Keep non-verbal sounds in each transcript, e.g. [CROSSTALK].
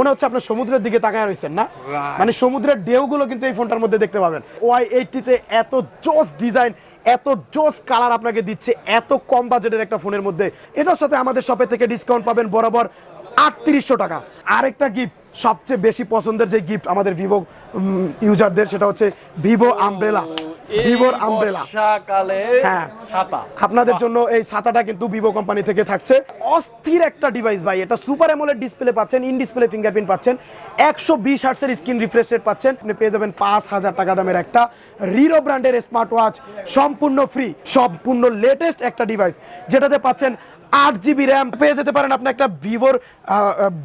মনে হচ্ছে আপনার সমুদ্রের দিকে তাকায় রয়েছেন না? মানে সমুদ্রের ঢেউগুলো কিন্তু এই ফোনটার মধ্যে দেখতে পাবেন। ওয়াই এইটটিতে এত জোস ডিজাইন এত জোস কালার আপনাকে দিচ্ছে এত কম বাজেটের একটা ফোনের মধ্যে। এটার সাথে আমাদের শপে থেকে ডিসকাউন্ট পাবেন বরাবর আটত্রিশশো টাকা। আরেকটা গিফট সবচেয়ে বেশি পছন্দের যে গিফট আমাদের ভিভো ইউজারদের সেটা হচ্ছে ভিভো আমব্রেলা ভিভোর আমব্রেলা বর্ষাকালে হ্যাঁ। ছাতা। আপনাদের জন্য এই ছাতাটা কিন্তু ভিভো কোম্পানি থেকে থাকছে। অস্থির একটা ডিভাইস ভাই এটা সুপার অ্যামোলেড ডিসপ্লে পাচ্ছেন ইন ডিসপ্লে ফিঙ্গারপ্রিন্ট পাচ্ছেন একশো বিশ হার্টসের স্ক্রিন রিফ্রেশ রেট পাচ্ছেন। আপনি পেয়ে যাবেন পাঁচ হাজার টাকা দামের একটা রিরো ব্র্যান্ডের স্মার্ট ওয়াচ সম্পূর্ণ ফ্রি সম্পূর্ণ লেটেস্ট একটা ডিভাইস যেটাতে পাচ্ছেন আট জিবি র্যাম। পেয়ে যেতে পারেন আপনি একটা ভিভোর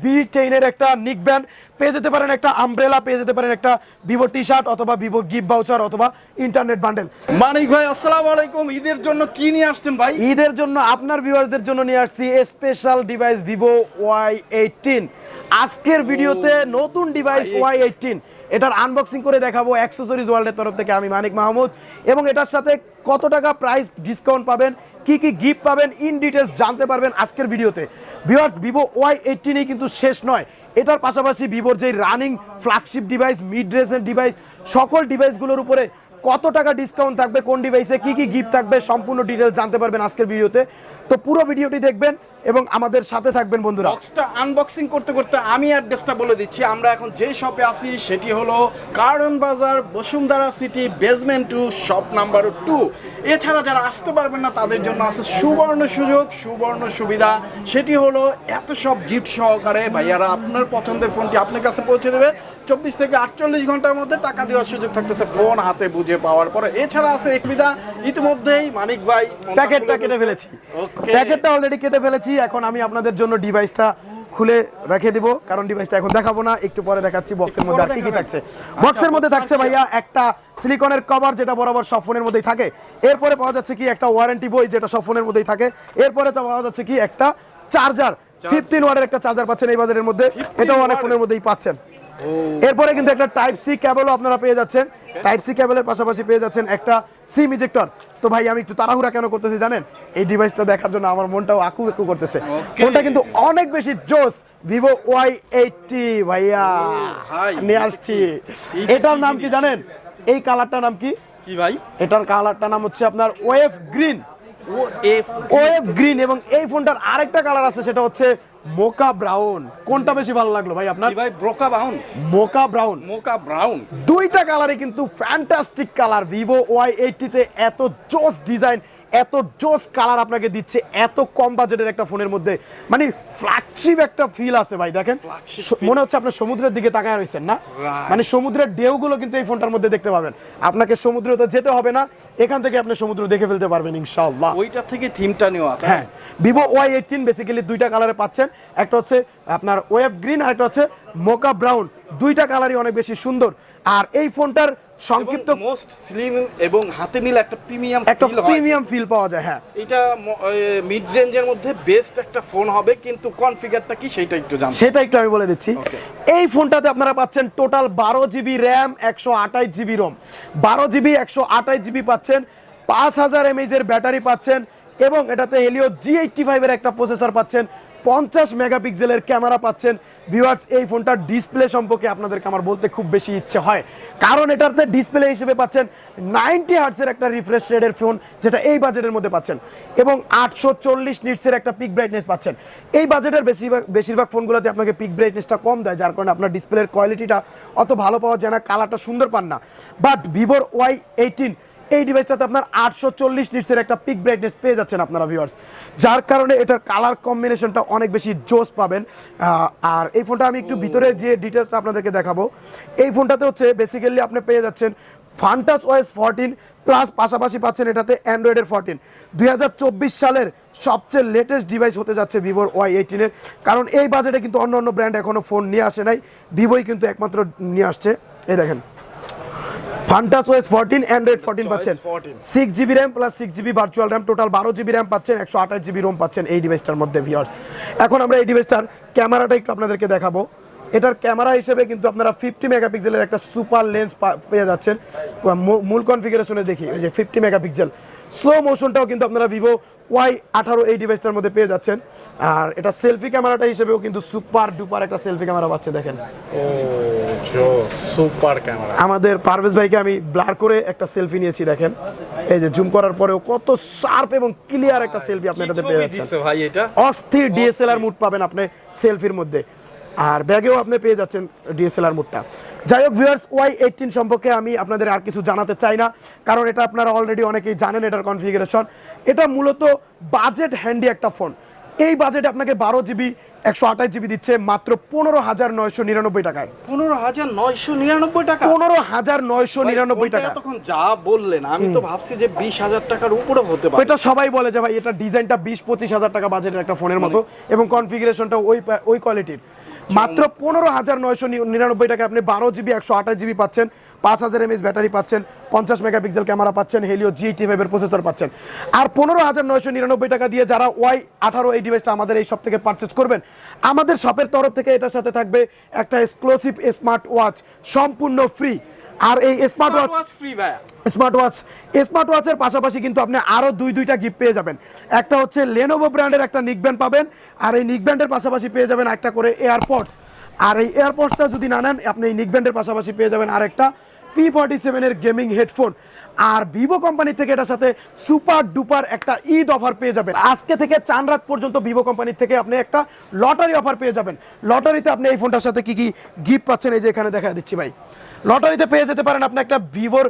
বি টেনের একটা নিক ব্যান্ড পেয়ে যেতে পারেন একটা আমব্রেলা পেয়ে যেতে পারেন একটা ভিভো টি শার্ট অথবা ভিভো গিফট ভাউচার অথবা ইন্টারনেট বান্ডেল মানিক ভাই আসসালামু আলাইকুম। ঈদের জন্য কি নিয়ে আসছেন ভাই? ঈদের জন্য আপনার ভিউয়ারদের জন্য নিয়ে আসছি special device Vivo Y eighteen. আজকের ভিডিওতে নতুন ডিভাইস ওয়াই এইটিন। এটার আনবক্সিং করে দেখাবো অ্যাক্সেসরিজ ওয়ার্ল্ডের তরফ থেকে আমি মানিক মাহমুদ। এবং এটার সাথে কত টাকা প্রাইস ডিসকাউন্ট পাবেন, কি কি গিফট পাবেন ইন ডিটেলস জানতে পারবেন আজকের ভিডিওতে। ভিওয়ার্স ভিভো ওয়াই এইটিনই কিন্তু শেষ নয়। এটার পাশাপাশি ভিভোর যে রানিং ফ্ল্যাগশিপ ডিভাইস মিড রেঞ্জের ডিভাইস সকল ডিভাইসগুলোর উপরে কত টাকা ডিসকাউন্ট থাকবে, কোন ডিভাইসে কি কি গিফট থাকবে, সম্পূর্ণ ডিটেলস জানতে পারবেন আজকের ভিডিওতে তো পুরো ভিডিওটি দেখবেন এবং আমাদের সাথে থাকবেন বন্ধুরা। বক্সটা আনবক্সিং করতে করতে আমি অ্যাড্রেসটা বলে দিচ্ছি। আমরা এখন যে শপে আছি, সেটি হলো Kawran Bazar, Bashundhara city basement two shop number two এছাড়া যারা আসতে পারবেন না, তাদের জন্য আছে সুবর্ণ সুযোগ, সুবর্ণ সুবিধা। সেটি হলো এত সব গিফট সহকারে ভাইয়ারা আপনার পছন্দের ফোনটি আপনার কাছে পৌঁছে দেবে। চব্বিশ থেকে আটচল্লিশ ঘণ্টার মধ্যে টাকা দেওয়ার সুযোগ থাকতেছে ফোন হাতে বুঝে পাওয়ার পরে। এছাড়া আছে এই ইতিমধ্যেই মানিক ভাই প্যাকেটটা কেটে ফেলেছি। প্যাকেটটা অলরেডি কেটে ফেলেছি। এখন আমি আপনাদের জন্য ডিভাইসটা খুলে রেখে দিব কারণ ডিভাইসটা এখন দেখাবো না। একটু পরে দেখাচ্ছি বক্সের মধ্যে আর কি কি থাকছে। বক্সের মধ্যে থাকছে ভাইয়া একটা সিলিকনের কভার যেটা বরাবর সব ফোনের মধ্যেই থাকে। এরপরে পাওয়া যাচ্ছে কি একটা ওয়ারেন্টি বই যেটা সব ফোনের মধ্যেই থাকে। এরপরে পাওয়া যাচ্ছে কি একটা চার্জার ফিফটিন ওয়ার্ডের একটা চার্জার পাচ্ছেন এই বাজারের মধ্যে। এটাও অনেক ফোনের মধ্যেই পাচ্ছেন। এরপরে কিন্তু একটা টাইপ সি ক্যাবেলও আপনারা পেয়ে যাচ্ছেন। টাইপ সি ক্যাবেলের পাশাপাশি পেয়ে যাচ্ছেন একটা সিম ইজেক্টর তো ভাই আমি একটু তাড়াহুড়া কেন করতেছি জানেন? এই ডিভাইসটা দেখার জন্য আমার মনটাও আকু একু করতেছে। ফোনটা কিন্তু অনেক বেশি জোস। ভিভো ওয়াই এইটটি ভাইয়া। ভাই, নিয়ে আসছি। এটার নাম কি জানেন? এই কালারটার নাম কি? কি ভাই? এটার কালারটার নাম হচ্ছে আপনার ওয়েভ গ্রিন ওয়েভ গ্রিন এবং এই ফোনটার আরেকটা কালার আছে সেটা হচ্ছে মোকা ব্রাউন। কোনটা বেশি ভালো লাগল ভাই আপনার? ভাই ব্রোকা brown? Mocha brown. Mocha brown. দুইটা কালারে কিন্তু ফ্যান্টাস্টিক কালার ভিভো ওয়াই এইটটিতে এত জোস ডিজাইন এত জোস কালার আপনাকে দিচ্ছে এত কম বাজেটের একটা ফোনের মধ্যে। মানে ফ্ল্যাগশিপ একটা ফিল আছে ভাই দেখেন। মনে হচ্ছে আপনার সমুদ্রের দিকে তাকায় রয়েছেন না? মানে সমুদ্রের ঢেউগুলো কিন্তু এই ফোনটার মধ্যে দেখতে পাবেন। আপনাকে সমুদ্রে তো যেতে হবে না এখান থেকে আপনি সমুদ্র দেখে ফেলতে পারবেন ইনশাআল্লাহ। ওইটা থেকে থিমটা নেওয়া? হ্যাঁ ভিভো ওয়াই এইটিন বেসিক্যালি দুইটা কালারে পাচ্ছেন। একটা হচ্ছে আপনার ওয়েভ গ্রিন আর একটা হচ্ছে মোকা ব্রাউন দুইটা কালারই অনেক বেশি সুন্দর। আর এই ফোনটার সংক্ষিপ্ত মোস্ট স্লিম এবং হাতে নিলে একটা প্রিমিয়াম একটা প্রিমিয়াম ফিল পাওয়া যায় হ্যাঁ। এটা মিড রেঞ্জের মধ্যে বেস্ট একটা ফোন হবে কিন্তু কনফিগারটা কি সেটা একটু জানতে সেটা একটু আমি বলে দিচ্ছি। এই ফোনটাতে আপনারা পাচ্ছেন টোটাল বারো জিবি র্যাম একশো আঠাইশ জিবি রোম বারো জিবি একশো আঠাইশ জিবি পাচ্ছেন পাঁচ হাজার এমএইচ এর ব্যাটারি পাচ্ছেন এবং এটাতে হেলিও জি এইটটি ফাইভের একটা প্রসেসর পাচ্ছেন পঞ্চাশ মেগাপিক্সেলের ক্যামেরা পাচ্ছেন। ভিউয়ার্স, এই ফোনটার ডিসপ্লে সম্পর্কে আপনাদেরকে আমার বলতে খুব বেশি ইচ্ছে হয়। কারণ এটাতে ডিসপ্লে হিসেবে পাচ্ছেন নাইনটি হার্টসের একটা রিফ্রেশ রেডের ফোন, যেটা এই বাজেটের মধ্যে পাচ্ছেন। এবং আটশো চল্লিশ নিটসের একটা পিক ব্রাইটনেস পাচ্ছেন। এই বাজেটের বেশিরভাগ বেশিরভাগ ফোনগুলোতে আপনাকে পিক ব্রাইটনেসটা কম দেয়, যার কারণে আপনার ডিসপ্লের কোয়ালিটিটা অত ভালো পাওয়া যায় না কালারটা সুন্দর পান না। বাট ভিভোর ওয়াই এইটিন এই ডিভাইসটাতে আপনার আটশো চল্লিশ নিটসের একটা পিক ব্রাইটনেস পেয়ে যাচ্ছেন আপনারা ভিউয়ার্স যার কারণে এটার কালার কম্বিনেশনটা অনেক বেশি জোস পাবেন। আর এই ফোনটা আমি একটু ভিতরে যে ডিটেলসটা আপনাদেরকে দেখাবো, এই ফোনটাতে হচ্ছে বেসিক্যালি আপনি পেয়ে যাচ্ছেন ফান্টাস ওয়েস ফোরটিন প্লাস পাশাপাশি পাচ্ছেন এটাতে অ্যান্ড্রয়েডের ফোরটিন দুই হাজার চব্বিশ সালের সবচেয়ে লেটেস্ট ডিভাইস হতে যাচ্ছে ভিভোর ওয়াই এইটিনের কারণ এই বাজেটে কিন্তু অন্য অন্য ব্র্যান্ড এখনও ফোন নিয়ে আসে নাই। ভিভোই কিন্তু একমাত্র নিয়ে আসছে। এই দেখেন। Funtouch OS fourteen Android fourteen Choice পাচ্ছেন। 14 six GB RAM plus six GB virtual RAM total বারো জিবি র্যাম পাচ্ছেন একশো আঠাশ জিবি রোম পাচ্ছেন এই ডিভাইসটার মধ্যে ভিওর্স এখন আমরা এই ডিভাইসটার ক্যামেরাটা একটু আপনাদেরকে দেখাবো। এটার ক্যামেরা হিসেবে কিন্তু আপনারা ফিফটি মেগাপিক্সেলের একটা সুপার লেন্স পেয়ে যাচ্ছেন। মূল কনফিগারেশনে দেখি যে ফিফটি মেগাপিক্সেল স্লো মোশনটাও কিন্তু আপনারা ভিভো ওয়াই আঠারো এই ডিভাইসটার মধ্যে পেয়ে যাচ্ছেন। আর এটা সেলফি ক্যামেরাটা হিসেবেও কিন্তু সুপার ডুপার একটা সেলফি ক্যামেরা পাচ্ছে দেখেন। সুপার ক্যামেরা আমাদের পারভেজ ভাইকে আমি ব্লার করে একটা সেলফি নিয়েছি দেখেন। এই যে জুম করার পরেও কত শার্প এবং ক্লিয়ার একটা সেলফি আপনি এটাতে পেয়ে যাচ্ছেন। অস্থির ডিএসএলআর মুড পাবেন আপনি সেলফির মধ্যে। আর ব্যাগেও আপনি পেয়ে যাচ্ছেন ডিএসএলআর মুডটা। যাই হোক ভিউয়ার্স ওয়াই এইটিন সম্পর্কে আমি আপনাদের আর কিছু জানাতে চাই না কারণ এটা আপনারা অলরেডি অনেকেই জানেন এটার কনফিগারেশন এটা মূলত বাজেট হ্যান্ডি একটা ফোন এই বাজেটে আপনাকে বারো জিবি একশো আঠাশ জিবি দিচ্ছে মাত্র পনেরো হাজার নয়শো নিরানব্বই টাকায়। পনেরো হাজার নয়শো নিরানব্বই টাকা? পনেরো হাজার নয়শো নিরানব্বই টাকা। এতক্ষণ যা বললেন আমি তো ভাবছি যে বিশ হাজার টাকার উপরে হতে পারে। এটা সবাই বলে যে ভাই এটা ডিজাইনটা বিশ পঁচিশ হাজার টাকা বাজেটের একটা ফোনের মতো এবং কনফিগারেশনটা ওই ওই কোয়ালিটির মাত্র পনেরো হাজার নয়শো নিরানব্বই টাকা আপনি বারো জিবি, একশো আঠাশ জিবি পাচ্ছেন। পাঁচ হাজার এমএস ব্যাটারি পাচ্ছেন, পঞ্চাশ মেগাপিক্সেল ক্যামেরা পাচ্ছেন হেলিও জি টি ফাইভের প্রসেসর পাচ্ছেন। আর পনেরো হাজার নয়শো নিরানব্বই টাকা দিয়ে যারা ওয়াই আঠারো এই ডিভাইসটা আমাদের এই সব থেকে পারচেস করবেন, আমাদের শপের তরফ থেকে এটার সাথে থাকবে একটা এক্সক্লুসিভ স্মার্ট ওয়াচ সম্পূর্ণ ফ্রি আর এই স্মার্ট ওয়াচ ফ্রি ভাইয়া। স্মার্ট ওয়াচ স্মার্ট ওয়াচের পাশাপাশি কিন্তু আপনি আরও দুই দুইটা গিফট পেয়ে যাবেন। একটা হচ্ছে লেনোভো ব্র্যান্ডের একটা নিক ব্যান্ড পাবেন আর এই নিক ব্যান্ডের পাশাপাশি পেয়ে যাবেন একটা করে এয়ারপডস আর এই এয়ারপডসটা যদি না নেন আপনি এই নিক ব্যান্ডের পাশাপাশি পেয়ে যাবেন আরেকটা পি ফর্টি সেভেনের গেমিং হেডফোন আর ভিভো কোম্পানি থেকে এটার সাথে সুপার ডুপার একটা ঈদ অফার পেয়ে যাবেন। আজকে থেকে চান রাত পর্যন্ত ভিভো কোম্পানি থেকে আপনি একটা লটারি অফার পেয়ে যাবেন। লটারিতে আপনি এই ফোনটার সাথে কি কি গিফট পাচ্ছেন এই যে এখানে দেখা দিচ্ছি ভাই। লটারিতে পেয়ে যেতে পারেন আপনি একটা ভিভোর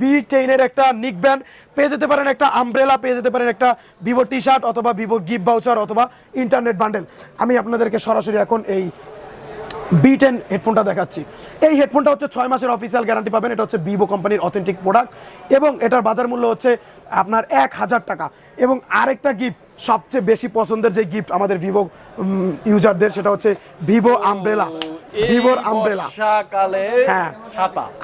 বি টেনের একটা নিক ব্যান্ড পেয়ে যেতে পারেন একটা আমব্রেলা পেয়ে যেতে পারেন একটা ভিভো টি শার্ট অথবা ভিভো গিফট বাউচার অথবা ইন্টারনেট বান্ডেল আমি আপনাদেরকে সরাসরি এখন এই বি টেন হেডফোনটা দেখাচ্ছি। এই হেডফোনটা হচ্ছে ছয় মাসের অফিসিয়াল গ্যারান্টি পাবেন। এটা হচ্ছে ভিভো কোম্পানির অথেন্টিক প্রোডাক্ট এবং এটার বাজার মূল্য হচ্ছে আপনার এক হাজার টাকা। এবং আরেকটা গিফট সবচেয়ে বেশি পছন্দের যে গিফট আমাদের ভিভো ইউজারদের সেটা হচ্ছে ভিভো আমব্রেলা ভিভোর আমব্রেলা হ্যাঁ।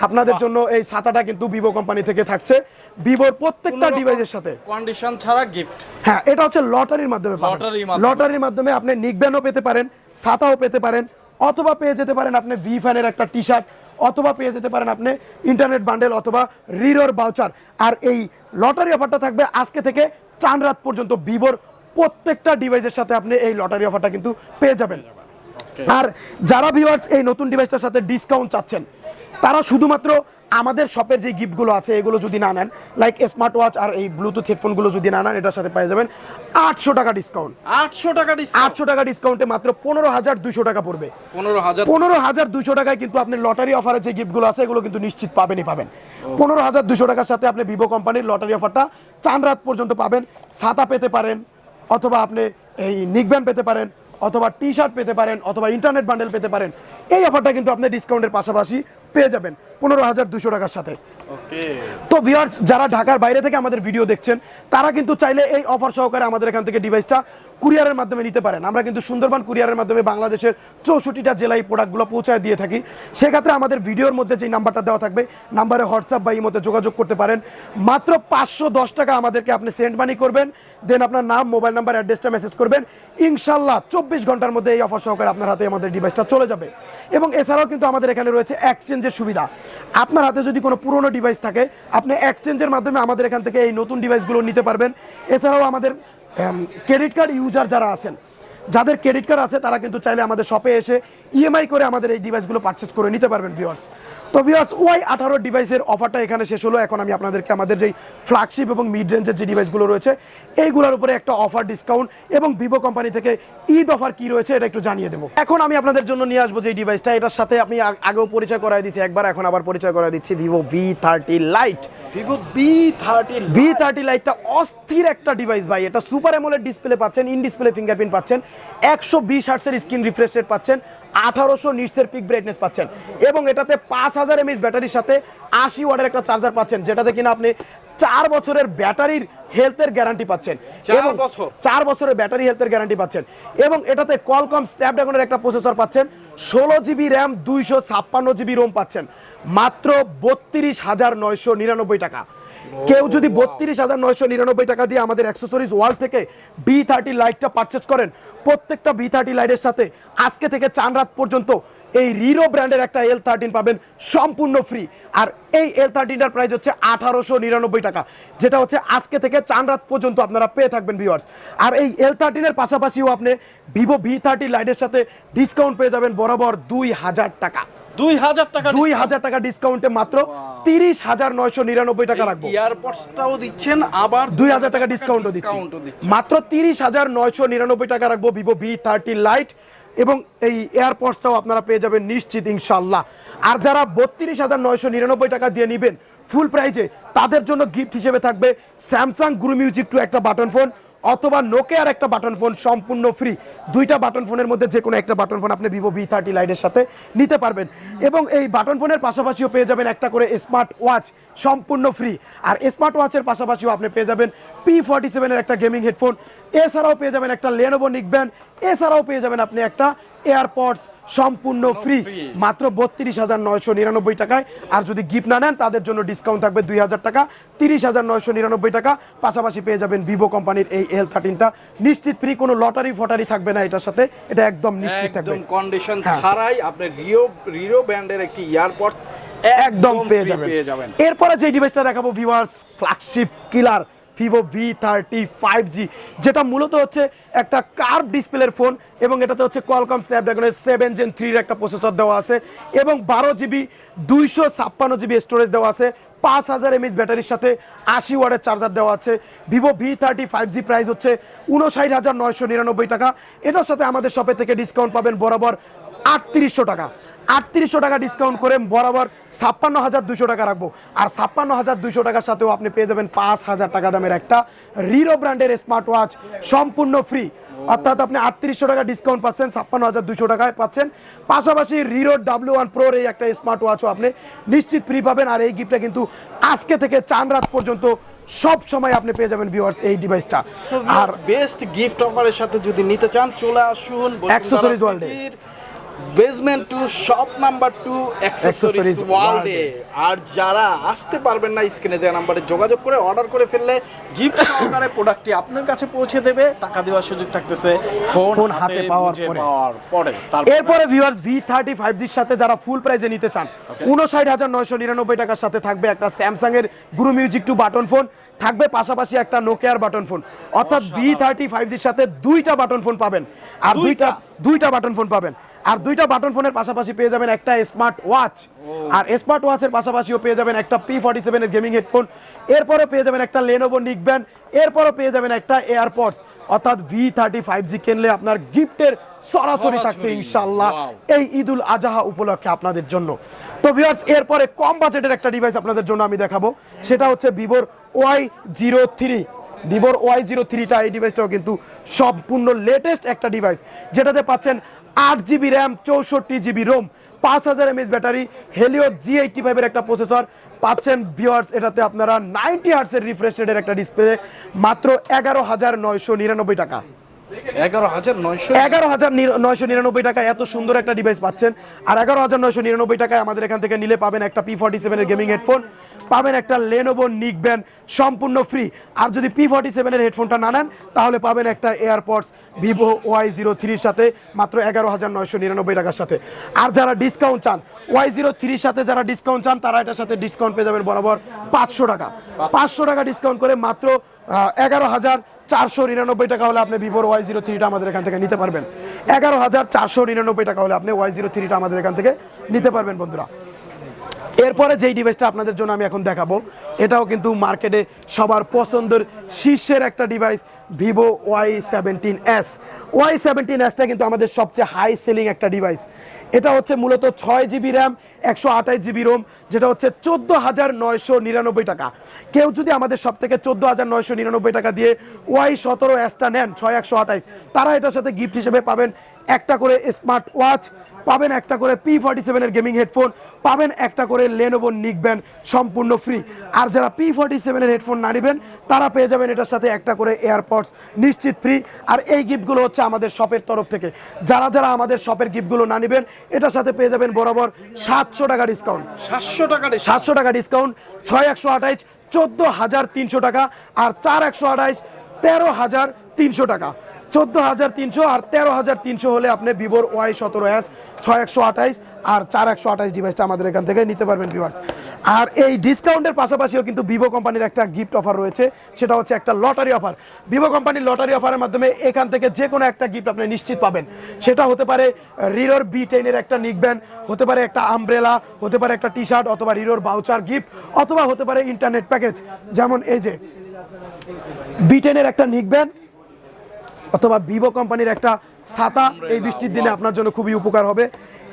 আপনাদের জন্য এই ছাতাটা কিন্তু ভিভো কোম্পানি থেকে থাকছে। ভিভোর প্রত্যেকটা ডিভাইসের সাথে। কন্ডিশন ছাড়া গিফট হ্যাঁ এটা হচ্ছে লটারির মাধ্যমে পাবেন। লটারির মাধ্যমে। লটারির মাধ্যমে আপনি নিকব্যানও পেতে পারেন ছাতাও পেতে পারেন অথবা পেয়ে যেতে পারেন আপনি ভি ফ্যানের একটা টি শার্ট অথবা পেয়ে যেতে পারেন আপনি ইন্টারনেট বান্ডেল অথবা রিরোর বাউচার আর এই লটারি অফারটা থাকবে আজকে থেকে চান রাত পর্যন্ত ভিভোর প্রত্যেকটা ডিভাইসের সাথে আপনি এই লটারি অফারটা কিন্তু পেয়ে যাবেন। আর যারা ভিউয়ার্স এই নতুন ডিভাইসটার সাথে ডিসকাউন্ট চাচ্ছেন তারা শুধুমাত্র আমাদের শপের যে গিফটগুলো আছে এগুলো যদি না নেন লাইক স্মার্ট ওয়াচ আর এই ব্লুটুথ হেডফোনগুলো যদি না নেন এটার সাথে পেয়ে যাবেন আটশো টাকা ডিসকাউন্ট আটশো টাকা ডিসকাউন্ট আটশো টাকা ডিসকাউন্টে মাত্র পনেরো হাজার দুশো টাকা পড়বে। পনেরো হাজার পনেরো হাজার দুশো টাকায় কিন্তু আপনি লটারি অফারে যে গিফটগুলো আছে এগুলো কিন্তু নিশ্চিত পাবেনই পাবেন। পনেরো হাজার দুশো টাকার সাথে আপনি ভিভো কোম্পানির লটারি অফারটা চান রাত পর্যন্ত পাবেন ছাতা পেতে পারেন অথবা আপনি এই নিকব্যান্ড পেতে পারেন অথবা টি শার্ট পেতে পারেন অথবা ইন্টারনেট বান্ডেল পেতে পারেন এই অফারটা কিন্তু আপনি ডিসকাউন্টের পাশাপাশি পেয়ে যাবেন পনেরো হাজার দুশো টাকার সাথে। তো ভিউয়ার্স যারা ঢাকার বাইরে থেকে আমাদের ভিডিও দেখছেন তারা কিন্তু চাইলে এই অফার সহকারে আমাদের এখান থেকে ডিভাইসটা কুরিয়ারের মাধ্যমে নিতে পারেন। আমরা কিন্তু সুন্দরবন কুরিয়ারের মাধ্যমে বাংলাদেশের চৌষট্টিটা জেলায় প্রোডাক্টগুলো পৌঁছায় দিয়ে থাকি। সেক্ষেত্রে আমাদের ভিডিওর মধ্যে যে নাম্বারটা দেওয়া থাকবে, নাম্বারে হোয়াটসঅ্যাপ বা ইমোতে যোগাযোগ করতে পারেন। মাত্র পাঁচশো দশ টাকা আমাদেরকে আপনি সেন্ড মানি করবেন দেন আপনার নাম মোবাইল নাম্বার অ্যাড্রেসটা মেসেজ করবেন। ইনশাল্লাহ চব্বিশ ঘণ্টার মধ্যে এই অফার সহকারে আপনার হাতে আমাদের ডিভাইসটা চলে যাবে। এবং এছাড়াও কিন্তু আমাদের এখানে রয়েছে এক্সচেঞ্জের সুবিধা। আপনার হাতে যদি কোনো পুরনো ডিভাইস থাকে, আপনি এক্সচেঞ্জের মাধ্যমে আমাদের এখান থেকে এই নতুন ডিভাইসগুলো নিতে পারবেন। এছাড়াও আমাদের ক্রেডিট কার্ড ইউজার যারা আছেন, যাদের ক্রেডিট কার্ড আছে তারা কিন্তু চাইলে আমাদের শপে এসে ইএমআই করে আমাদের এই ডিভাইসগুলো পারচেস করে নিতে পারবেন ভিউয়ার্স তো ভিউয়ার্স ওয়াই আঠারো ডিভাইসের অফারটা এখানে শেষ হলো। এখন আমি আপনাদেরকে আমাদের যেই ফ্ল্যাগশিপ এবং মিড রেঞ্জের যে ডিভাইসগুলো রয়েছে এইগুলোর উপরে একটা অফার ডিসকাউন্ট এবং ভিভো কোম্পানি থেকে ঈদ অফার কি রয়েছে এটা একটু জানিয়ে দেবো। এখন আমি আপনাদের জন্য নিয়ে আসব যে ডিভাইসটা এটার সাথে আমি আগেও পরিচয় করাই দিচ্ছি একবার এখন আবার পরিচয় করাই দিচ্ছি Vivo V thirty lite Vivo V thirty thirty লাইটটা অস্থির একটা ডিভাইস ভাই এটা সুপার অ্যামোলেড ডিসপ্লে পাচ্ছেন ইন ডিসপ্লে ফিঙ্গারপ্রিন্ট পাচ্ছেন একশো বিশ হার্টসের স্ক্রিন রিফ্রেশ রেট পাচ্ছেন আঠারোশো নিটসের পিক ব্রাইটনেস পাচ্ছেন। এবং এটাতে পাঁচ হাজার এমএইচ ব্যাটারির সাথে আশি ওয়াটের একটা চার্জার পাচ্ছেন যেটাতে কিনা আপনি চার বছরের ব্যাটারির হেলথের গ্যারান্টি পাচ্ছেন। এবং চার বছরের ব্যাটারি হেলথের গ্যারান্টি পাচ্ছেন। এবং এটাতে কলকম স্ন্যাপড্রাগনের একটা প্রসেসর পাচ্ছেন ষোলো জিবি র্যাম দুইশো ছাপ্পান্ন জিবি রোম পাচ্ছেন। মাত্র বত্রিশ হাজার নয়শো নিরানব্বই টাকা। কেউ যদি বত্রিশ হাজার নয়শো নিরানব্বই টাকা দিয়ে আমাদের অ্যাক্সেসরিজ ওয়াল থেকে বি থার্টি লাইটটা পারচেস করেন, প্রত্যেকটা বি থার্টি লাইটের সাথে আজকে থেকে চান রাত পর্যন্ত এই রিরো ব্র্যান্ডের একটা এল থার্টিন পাবেন সম্পূর্ণ ফ্রি আর এই এল থার্টিনটার প্রাইস হচ্ছে আঠারোশো নিরানব্বই টাকা, যেটা হচ্ছে আজকে থেকে চান রাত পর্যন্ত আপনারা পেয়ে থাকবেন ভিউয়ার্স আর এই এল থার্টিনের পাশাপাশিও আপনি ভিভো ভি থার্টি লাইটের সাথে ডিসকাউন্ট পেয়ে যাবেন বরাবর দুই হাজার টাকা। দুই হাজার টাকা দুই হাজার টাকা ডিসকাউন্টে মাত্র তিরিশ হাজার নয়শো নিরানব্বই টাকা রাখব। ইয়ারপডসটাও দিচ্ছেন আবার দুই হাজার টাকা ডিসকাউন্টও দিচ্ছি। মাত্র তিরিশ হাজার নয়শো নিরানব্বই টাকা রাখব ভিভো ভি থার্টি লাইট এবং এই এয়ারপডসটাও আপনারা পেয়ে যাবেন নিশ্চিত ইনশাল্লাহ আর যারা বত্রিশ হাজার নয়শো নিরানব্বই টাকা দিয়ে নেবেন ফুল প্রাইজে তাদের জন্য গিফট হিসেবে থাকবে স্যামসাং গুরু মিউজিক টু একটা বাটন ফোন অথবা নোকিয়ার একটা বাটন ফোন সম্পূর্ণ ফ্রি। দুইটা বাটন ফোনের মধ্যে যে কোনো একটা বাটন ফোন আপনি ভিভো ভি থার্টি লাইনের সাথে নিতে পারবেন। এবং এই বাটন ফোনের পাশাপাশিও পেয়ে যাবেন একটা করে স্মার্ট ওয়াচ সম্পূর্ণ ফ্রি। আর স্মার্ট ওয়াচের পাশাপাশিও আপনি পেয়ে যাবেন পি ফর্টি সেভেনের একটা গেমিং হেডফোন এছাড়াও পেয়ে যাবেন একটা লেনোভো নিকব্যান্ড এছাড়াও পেয়ে যাবেন আপনি একটা এয়ারপডস সম্পূর্ণ ফ্রি। মাত্র বত্রিশ হাজার নয়শো নিরানব্বই টাকায়। আর যদি গিফট না নেন তাদের জন্য ডিসকাউন্ট থাকবে দুই হাজার টাকা। তিরিশ হাজার নয়শো নিরানব্বই টাকা। পাশাপাশি পেয়ে যাবেন ভিভো কোম্পানির এই এল থার্টিনটা। নিশ্চিত ফ্রি কোনো লটারি ফটারি থাকবে না এটার সাথে। এটা একদম নিশ্চিত থাকবে। কন্ডিশন হ্যাঁ। ছাড়াই আপনি রিও রিও ব্র্যান্ডের একটি ইয়ারপডস একদম পেয়ে যাবেন। এরপরে যে ডিভাইসটা দেখাবো viewers flagship killer Vivo V thirty five G যেটা মূলত হচ্ছে একটা কার্ভ ডিসপ্লের ফোন এবং এটাতে হচ্ছে কোয়ালকম স্ন্যাপড্রাগনের সেভেন জেন থ্রির একটা প্রসেসর দেওয়া আছে এবং বারো জিবি দুইশো ছাপ্পান্ন জিবি স্টোরেজ দেওয়া আছে, পাঁচ হাজার এমএইচ ব্যাটারির সাথে আশি ওয়ার্ডের চার্জার দেওয়া আছে। Vivo V thirty five G price হচ্ছে উনষাট হাজার নয়শো নিরানব্বই টাকা। এটার সাথে আমাদের শপে থেকে ডিসকাউন্ট পাবেন বরাবর আটত্রিশশো টাকা। আটত্রিশশো টাকা ডিসকাউন্ট করে বরাবর ছাপ্পান্ন হাজার দুশো টাকা রাখব। আর ছাপ্পান্ন হাজার দুশো টাকার সাথেও আপনি পেয়ে যাবেন পাঁচ হাজার টাকা দামের একটা রিরো ব্র্যান্ডের স্মার্ট ওয়াচ সম্পূর্ণ ফ্রি অর্থাৎ আপনি আটত্রিশশো টাকা ডিসকাউন্ট পাচ্ছেন ছাপ্পান্ন হাজার দুশো টাকায় পাচ্ছেন। পাশাপাশি রিরো ডাব্লিউ ওয়ান প্রোর এই একটা স্মার্ট ওয়াচও আপনি নিশ্চিত ফ্রি পাবেন। আর এই গিফটটা কিন্তু আজকে থেকে চান রাত পর্যন্ত সব সময় আপনি পেয়ে যাবেন ভিউয়ার্স এই ডিভাইসটা আর বেস্ট গিফট অফারের সাথে যদি নিতে চান চলে আসুন World এ। Basement two shop number two accessories ওয়ার্ল্ডে আর যারা আসতে পারবেন না স্ক্রিনে দেওয়া নাম্বারে যোগাযোগ করে অর্ডার করে ফেললে গিফট সহকারে [COUGHS] প্রোডাক্টটি আপনার কাছে পৌঁছে দেবে। টাকা দেওয়ার সুযোগ থাকতেছে ফোন হাতে পাওয়ার পরে। পরে। এরপরে ভিউয়ার্স ভি থার্টি ফাইভ জির সাথে যারা ফুল প্রাইজে নিতে চান উনষাট হাজার নয়শো নিরানব্বই টাকার সাথে থাকবে একটা স্যামসাং এর গুরু মিউজিক টু বাটন ফোন থাকবে পাশাপাশি একটা নোকিয়ার বাটন ফোন অর্থাৎ ভি থার্টি ফাইভ জির সাথে দুইটা বাটন ফোন পাবেন। আর দুইটা? দুইটা বাটন ফোন পাবেন। আর দুইটা বাটন ফোনের পাশাপাশি পেয়ে যাবেন একটা স্মার্ট ওয়াচ আর স্মার্ট ওয়াচের পাশাপাশিও পেয়ে যাবেন একটা পি ফর্টি সেভেনের গেমিং হেডফোন এরপরে পেয়ে যাবেন একটা লেনোভো নিকব্যান্ড এরপরও পেয়ে যাবেন একটা এয়ারপডস অর্থাৎ ভি থার্টি ফাইভ জি কিনলে আপনার গিফটের সরাসরি থাকছে ইনশাল্লাহ. এই ঈদুল আজাহা উপলক্ষে আপনাদের জন্য। তো ভিউয়ার্স এরপরে কম বাজেটের একটা ডিভাইস আপনাদের জন্য আমি দেখাবো। সেটা হচ্ছে ভিভোর ওয়াই জিরো থ্রি ভিভোর ওয়াই জিরো থ্রিটা এই ডিভাইসটাও কিন্তু সম্পূর্ণ লেটেস্ট একটা ডিভাইস যেটাতে পাচ্ছেন আট জিবি র্যাম চৌষট্টি জিবি রোম পাঁচ হাজার এমএস ব্যাটারি হেলিও জি এইটটি ফাইভের একটা প্রসেসর পাচ্ছেন ভিওয়ার্স এটাতে আপনারা নাইনটি হার্সের রিফ্রেশ রেটের একটা ডিসপ্লে মাত্র এগারো হাজার নয়শো নিরানব্বই টাকা। এগারো হাজার নয়শো এগারো হাজার নয়শো নিরানব্বই টাকায় এত সুন্দর একটা ডিভাইস পাচ্ছেন। আর এগারো হাজার নয়শো নিরানব্বই টাকায় আমাদের এখান থেকে নিলে পাবেন একটা পি ফর্টি সেভেনের গেমিং হেডফোন পাবেন একটা লেনোভো নিক ব্যান্ড সম্পূর্ণ ফ্রি আর যদি পি ফর্টি সেভেনের হেডফোনটা না নেন তাহলে পাবেন একটা এয়ারপডস ভিভো ওয়াই জিরো থ্রির সাথে মাত্র এগারো হাজার নয়শো নিরানব্বই টাকার সাথে। আর যারা ডিসকাউন্ট চান ওয়াই জিরো থ্রির সাথে যারা ডিসকাউন্ট চান তারা এটার সাথে ডিসকাউন্ট পেয়ে যাবেন বরাবর পাঁচশো টাকা। পাঁচশো টাকা ডিসকাউন্ট করে মাত্র এগারো হাজার চারশো নিরানব্বই টাকা হলে আপনি ভিভোর ওয়াই জিরো থ্রিটা আমাদের এখান থেকে নিতে পারবেন। এগারো হাজার চারশো নিরানব্বই টাকা হলে আপনি ওয়াই জিরো থ্রিটা আমাদের এখান থেকে নিতে পারবেন বন্ধুরা। এরপরে যেই ডিভাইসটা আপনাদের জন্য আমি এখন দেখাবো, এটাও কিন্তু মার্কেটে সবার পছন্দের শীর্ষের একটা device Vivo Y seventeen S Y seventeen এসটা কিন্তু আমাদের সবচেয়ে হাই সেলিং একটা ডিভাইস এটা হচ্ছে মূলত ছয় জিবি র্যাম একশো আঠাশ জিবি রোম যেটা হচ্ছে চোদ্দ হাজার নয়শো নিরানব্বই টাকা। কেউ যদি আমাদের সব থেকে চোদ্দ হাজার নয়শো নিরানব্বই টাকা দিয়ে ওয়াই সতেরো এসটা নেন, ছয় একশো আঠাইশ তারা এটার সাথে গিফট হিসেবে পাবেন একটা করে স্মার্ট ওয়াচ পাবেন একটা করে পি ফর্টি সেভেনের গেমিং হেডফোন পাবেন একটা করে লেনোভো নিক ব্যান্ড সম্পূর্ণ ফ্রি আর যারা পি ফর্টি সেভেনের হেডফোন না নেবেন তারা পেয়ে যাবেন এটার সাথে একটা করে এয়ারপডস নিশ্চিত ফ্রি আর এই গিফটগুলো হচ্ছে আমাদের শপের তরফ থেকে। যারা যারা আমাদের শপের গিফটগুলো না নেবেন এটার সাথে পেয়ে যাবেন বরাবর সাতশো টাকা ডিসকাউন্ট সাতশো টাকা সাতশো টাকা ডিসকাউন্ট ছয় একশো আঠাইশ চোদ্দ হাজার তিনশো টাকা আর চার একশো আঠাইশ তেরো হাজার তিনশো টাকা। চোদ্দ হাজার তিনশো আর তেরো হাজার তিনশো হলে আপনি ভিভোর ওয়াই সতেরো এস, ছয় একশো আঠাইশ আর চার একশো আঠাইশ ডিভাইসটা আমাদের এখান থেকে নিতে পারবেন ভিউয়ার্স আর এই ডিসকাউন্টের পাশাপাশিও কিন্তু ভিভো কোম্পানির একটা গিফট অফার রয়েছে, সেটা হচ্ছে একটা লটারি অফার ভিভো কোম্পানির লটারি অফারের মাধ্যমে এখান থেকে যে কোনো একটা গিফট আপনি নিশ্চিত পাবেন। সেটা হতে পারে রিরোর বি টেনের একটা নিকবেন হতে পারে একটা আমব্রেলা হতে পারে একটা টি শার্ট অথবা রিরোর বাউচার গিফট অথবা হতে পারে ইন্টারনেট প্যাকেজ যেমন এই যে বি টেনের একটা নিকবেন অথবা ভিভো কোম্পানির একটা ছাতা এই বৃষ্টির দিনে আপনার জন্য খুবই উপকার হবে।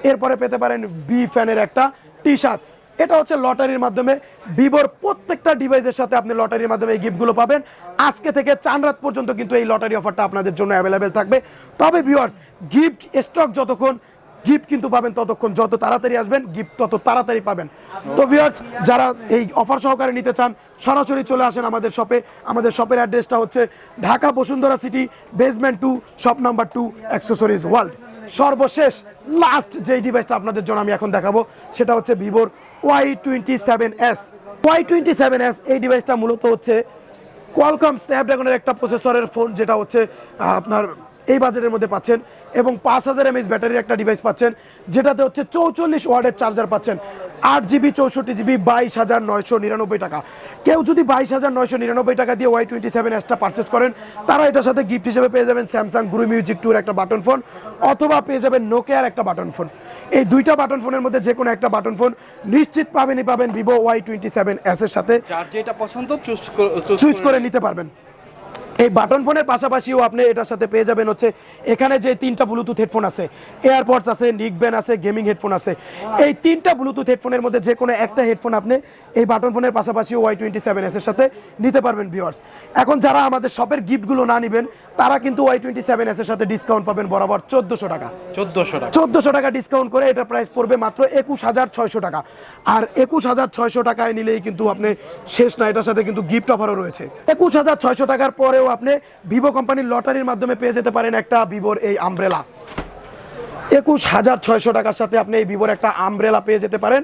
এরপরে পেতে পারেন বি ফ্যানের একটা টি শার্ট এটা হচ্ছে লটারির মাধ্যমে ভিভোর প্রত্যেকটা ডিভাইসের সাথে আপনি লটারির মাধ্যমে এই গিফটগুলো পাবেন। আজকে থেকে চান রাত পর্যন্ত কিন্তু এই লটারি অফারটা আপনাদের জন্য অ্যাভেলেবেল থাকবে। তবে ভিউয়ার্স গিফট স্টক যতক্ষণ গিফট কিন্তু পাবেন ততক্ষণ। যত তাড়াতাড়ি আসবেন, গিফট তত তাড়াতাড়ি পাবেন। তো ভিউয়ার্স যারা এই অফার সহকারে নিতে চান, সরাসরি চলে আসেন আমাদের শপে আমাদের শপের অ্যাড্রেসটা হচ্ছে Dhaka Bashundhara city basement two shop number two accessories world সর্বশেষ লাস্ট যেই ডিভাইসটা আপনাদের জন্য আমি এখন দেখাবো, সেটা হচ্ছে ভিভোর Y twenty seven S Y twenty seven S এই ডিভাইসটা মূলত হচ্ছে কোয়ালকম স্ন্যাপড্রাগনের একটা প্রসেসরের ফোন যেটা হচ্ছে আপনার এই বাজেটের মধ্যে পাচ্ছেন এবং পাঁচ হাজার এমএইচ ব্যাটারির একটা ডিভাইস পাচ্ছেন যেটাতে হচ্ছে চৌচল্লিশ ওয়ার্ডের চার্জার পাচ্ছেন। আট জিবি চৌষট্টি জিবি বাইশ হাজার নয়শো নিরানব্বই টাকা। কেউ যদি বাইশ হাজার নয়শো নিরানব্বই টাকা দিয়ে ওয়াই টোয়েন্টি সেভেন এসটা পারচেস করেন তারা এটার সাথে গিফট হিসেবে পেয়ে যাবেন স্যামসাং গুরু মিউজিক টুর একটা বাটন ফোন অথবা পেয়ে যাবেন নোকিয়ার একটা বাটন ফোন এই দুইটা বাটন ফোনের মধ্যে যে কোনো একটা বাটন ফোন নিশ্চিত পাবেনই পাবেন Vivo Y twenty seven S এর সাথে। যার যেটা পছন্দ চুজ করে নিতে পারবেন। এই বাটন ফোনের পাশাপাশিও আপনি এটার সাথে পেয়ে যাবেন হচ্ছে এখানে যে তিনটা ব্লুটুথ হেডফোন আছে এয়ারপডস আছে নিকব্যান আছে গেমিং হেডফোন আছে। এই তিনটা ব্লুটুথ হেডফোনের মধ্যে যে কোনো একটা হেডফোন আপনি এই বাটন ফোনের পাশাপাশি ওয়াই টোয়েন্টি সেভেন এর সাথে নিতে পারবেন ভিওয়ার্স এখন যারা আমাদের শপের গিফটগুলো না নেবেন তারা কিন্তু ওয়াই টোয়েন্টি সেভেন এর সাথে ডিসকাউন্ট পাবেন বরাবর চোদ্দোশো টাকা। চোদ্দশো টাকা। চোদ্দশো টাকা ডিসকাউন্ট করে এটা প্রাইস পড়বে মাত্র একুশ হাজার ছয়শো টাকা। আর একুশ হাজার ছয়শো টাকায় নিলেই কিন্তু আপনি শেষ না এটার সাথে কিন্তু গিফট অফারও রয়েছে। একুশ হাজার ছয়শো টাকার পরেও আপনি ভিভো কোম্পানির লটারির মাধ্যমে পেয়ে যেতে পারেন একটা ভিভোর এই আমব্রেলা একুশ হাজার ছয়শো টাকার সাথে আপনি এই ভিভোর একটা আমব্রেলা পেয়ে যেতে পারেন।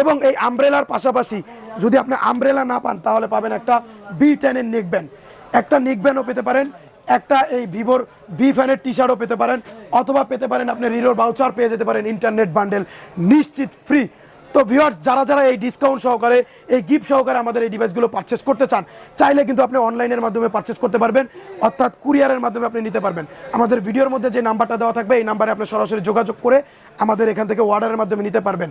এবং এই আমব্রেলার পাশাপাশি যদি আপনি আমব্রেলা না পান, তাহলে পাবেন একটা বি টেনের নিক ব্যান্ড একটা নিক ব্যান্ডও পেতে পারেন, একটা এই ভিভোর বি ফ্যানের টি শার্টও পেতে পারেন, অথবা পেতে পারেন আপনি রিরোর বাউচার পেয়ে যেতে পারেন ইন্টারনেট বান্ডেল নিশ্চিত ফ্রি তো ভিউয়ার্স যারা যারা এই ডিসকাউন্ট সহকারে, এই গিফট সহকারে আমাদের এই ডিভাইসগুলো পারচেস করতে চান, চাইলে কিন্তু আপনি অনলাইনের মাধ্যমে পারচেস করতে পারবেন, অর্থাৎ কুরিয়ারের মাধ্যমে আপনি নিতে পারবেন। আমাদের ভিডিওর মধ্যে যে নাম্বারটা দেওয়া থাকবে, এই নাম্বারে আপনি সরাসরি যোগাযোগ করে আমাদের এখান থেকে অর্ডারের মাধ্যমে নিতে পারবেন।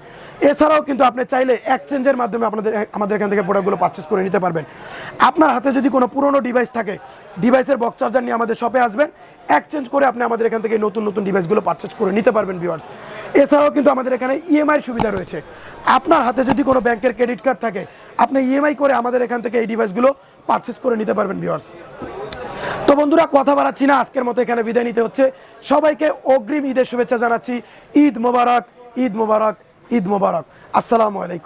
এছাড়াও কিন্তু আপনি চাইলে এক্সচেঞ্জের মাধ্যমে আপনাদের আমাদের এখান থেকে প্রোডাক্টগুলো পারচেস করে নিতে পারবেন। আপনার হাতে যদি কোনো পুরনো ডিভাইস থাকে ডিভাইসের বক্স চার্জার নিয়ে আমাদের শপে আসবেন এক্সচেঞ্জ করে আপনি আমাদের এখান থেকে নতুন নতুন ডিভাইসগুলো পারচেস করে নিতে পারবেন ভিউয়ার্স এছাড়াও কিন্তু আমাদের এখানে ইএমআই সুবিধা রয়েছে। আপনার হাতে যদি কোনো ব্যাংকের ক্রেডিট কার্ড থাকে, আপনি ইএমআই করে আমাদের এখান থেকে এই ডিভাইসগুলো পারচেস করে নিতে পারবেন ভিওয়ার্স তো বন্ধুরা, কথা বাড়াচ্ছি না, আজকের মতো এখানে বিদায় নিতে হচ্ছে। সবাইকে অগ্রিম ঈদের শুভেচ্ছা জানাচ্ছি। ঈদ মোবারক ঈদ মোবারক ঈদ মোবারক। আসসালামু আলাইকুম।